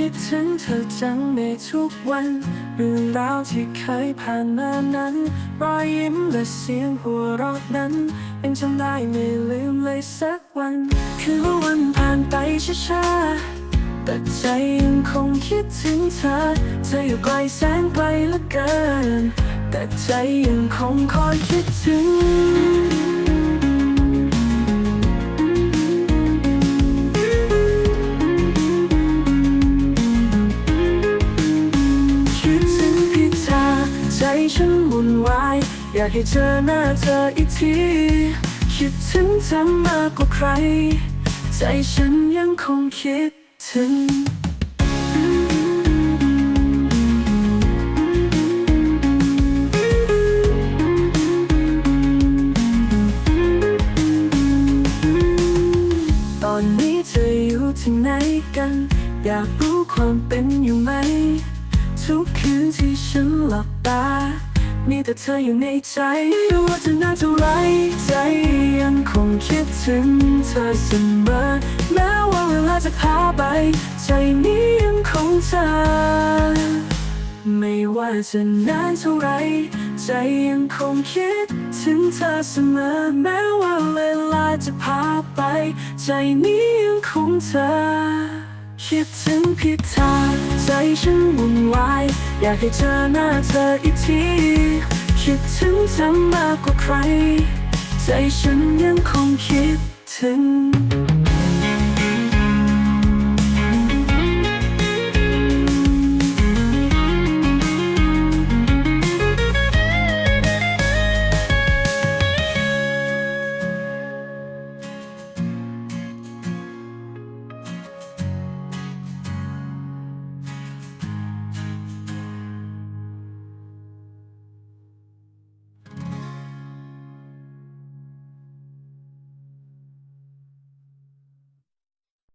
คิดถึงเธอจังในทุกวัน เรื่องราวที่เคยผ่านมานั้น รอยยิ้มและเสียงหัวเราะนั้นยังจำได้ไม่ลืมเลยสักวัน คือว่าวันผ่านไปช้าๆแต่ใจยังคงคิดถึงเธอ เธออยู่ไกลแสนไกลเหลือเกิน แต่ใจยังคงคอยคิดถึง ใจฉันวุ่นวาย อยากให้เจอหน้าเธออีกที คิดถึงเธอมากกว่าใคร ใจฉันยังคงคิดถึงตอนนี้เธออยู่ที่ไหนกัน อยากรู้ความเป็น บตา มีแต่เธออยู่ในใจไม่ว่าจะนานเท่าไรใจยังคงคิดถึงเธอเสมอแม้ว่าเวลาจะพาไป ใจนี้ยังคงเธอ ไม่ว่าจะนานเท่าไรใจยังคงคิดถึงเธอเสมอแม้ว่าเวลาจะพาไป ใจนี้ยังคงเธอ คิดถึงพิธาใจฉันวุ่นวายอยากให้เจอหน้าเธออีกที คิดถึงเธอมากกว่าใคร ใจฉันยังคงคิดถึง